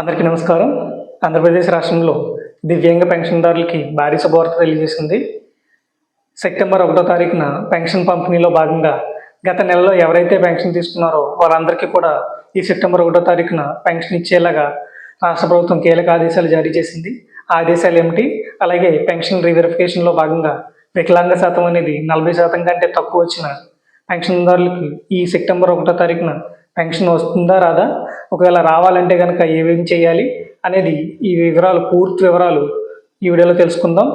అందరికీ నమస్కారం. ఆంధ్రప్రదేశ్ రాష్ట్రంలో దివ్యాంగ పెన్షన్దారులకి భారీ శుభవార్త తెలియజేసింది. సెప్టెంబర్ ఒకటో తారీఖున పెన్షన్ పంపిణీలో భాగంగా గత నెలలో ఎవరైతే పెన్షన్ తీసుకున్నారో వారందరికీ కూడా ఈ సెప్టెంబర్ ఒకటో తారీఖున పెన్షన్ ఇచ్చేలాగా రాష్ట్ర ప్రభుత్వం కీలక ఆదేశాలు జారీ చేసింది. ఆదేశాలు ఏమిటి? అలాగే పెన్షన్ రీవెరిఫికేషన్లో భాగంగా వికలాంగ శాతం అనేది నలభై శాతం కంటే తక్కువ వచ్చిన పెన్షన్దారులకి ఈ సెప్టెంబర్ ఒకటో తారీఖున పెన్షన్ వస్తుందా రాదా? ఒకవేళ రావాలంటే కనుక ఏమేమి చేయాలి అనేది ఈ వివరాలు పూర్తి వివరాలు ఈ వీడియోలో తెలుసుకుందాం.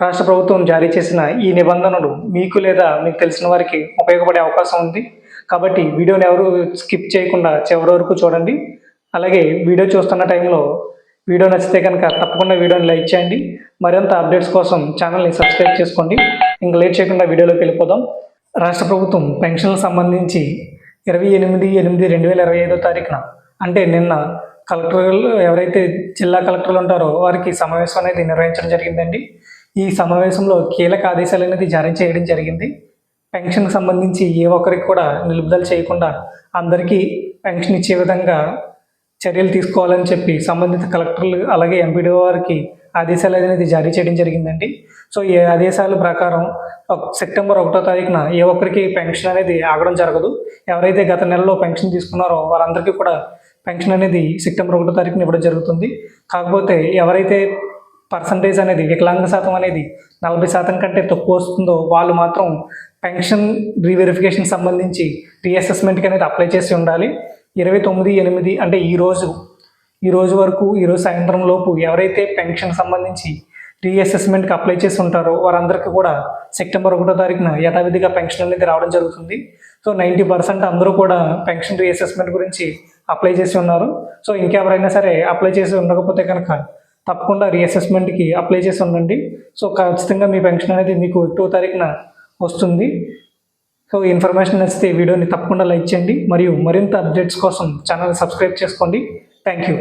రాష్ట్ర ప్రభుత్వం జారీ చేసిన ఈ నిబంధనలు మీకు లేదా మీకు తెలిసిన వారికి ఉపయోగపడే అవకాశం ఉంది. కాబట్టి వీడియోని ఎవరు స్కిప్ చేయకుండా చివరి వరకు చూడండి. అలాగే వీడియో చూస్తున్న టైంలో వీడియో నచ్చితే కనుక తప్పకుండా వీడియోని లైక్ చేయండి. మరింత అప్డేట్స్ కోసం ఛానల్ని సబ్స్క్రైబ్ చేసుకోండి. ఇంకా లేట్ చేయకుండా వీడియోలోకి వెళ్ళిపోదాం. రాష్ట్ర ప్రభుత్వం పెన్షన్లకు సంబంధించి ఇరవై ఎనిమిది ఎనిమిది రెండు వేల ఇరవై ఐదో తారీఖున. అంటే నిన్న కలెక్టర్లు ఎవరైతే జిల్లా కలెక్టర్లు ఉంటారో వారికి సమావేశం అనేది నిర్వహించడం జరిగిందండి. ఈ సమావేశంలో కీలక ఆదేశాలు అనేది జారీ చేయడం జరిగింది. పెన్షన్కి సంబంధించి ఏ ఒక్కరికి కూడా నిలుపుదల చేయకుండా అందరికీ పెన్షన్ ఇచ్చే విధంగా చర్యలు తీసుకోవాలని చెప్పి సంబంధిత కలెక్టర్లు అలాగే ఎంపీడీఓ వారికి ఆదేశాలు అనేది జారీ చేయడం జరిగిందండి. సో ఈ ఆదేశాల ప్రకారం సెప్టెంబర్ ఒకటో తారీఖున ఏ ఒక్కరికి పెన్షన్ అనేది ఆగడం జరగదు. ఎవరైతే గత నెలలో పెన్షన్ తీసుకున్నారో వారందరికీ కూడా పెన్షన్ అనేది సెప్టెంబర్ ఒకటో తారీఖున ఇవ్వడం జరుగుతుంది. కాకపోతే ఎవరైతే పర్సంటేజ్ అనేది వికలాంగ శాతం అనేది నలభై శాతం కంటే తక్కువ వస్తుందో వాళ్ళు మాత్రం పెన్షన్ రీవెరిఫికేషన్ సంబంధించి రీఅసెస్మెంట్కి అనేది అప్లై చేసి ఉండాలి. ఇరవై తొమ్మిది ఎనిమిది అంటే ఈరోజు ఈ రోజు వరకు ఈరోజు సాయంత్రం లోపు ఎవరైతే పెన్షన్ సంబంధించి రీఅసెస్మెంట్కి అప్లై చేసి ఉంటారో. వారందరికీ కూడా సెప్టెంబర్ ఒకటో తారీఖున యథావిధిగా పెన్షన్ అనేది రావడం జరుగుతుంది. సో నైంటీ పర్సెంట్ అందరూ కూడా పెన్షన్ రీఅసెస్మెంట్ గురించి అప్లై చేసి ఉన్నారు. సో ఇంకెవరైనా సరే అప్లై చేసి ఉండకపోతే కనుక తప్పకుండా రీఅసెస్మెంట్కి అప్లై చేసి ఉండండి. సో ఖచ్చితంగా మీ పెన్షన్ అనేది మీకు టూ తారీఖున వస్తుంది. సో ఇన్ఫర్మేషన్ నచ్చితే వీడియోని తప్పకుండా లైక్ చేయండి. మరియు మరింత అప్డేట్స్ కోసం ఛానల్ సబ్స్క్రైబ్ చేసుకోండి. Thank you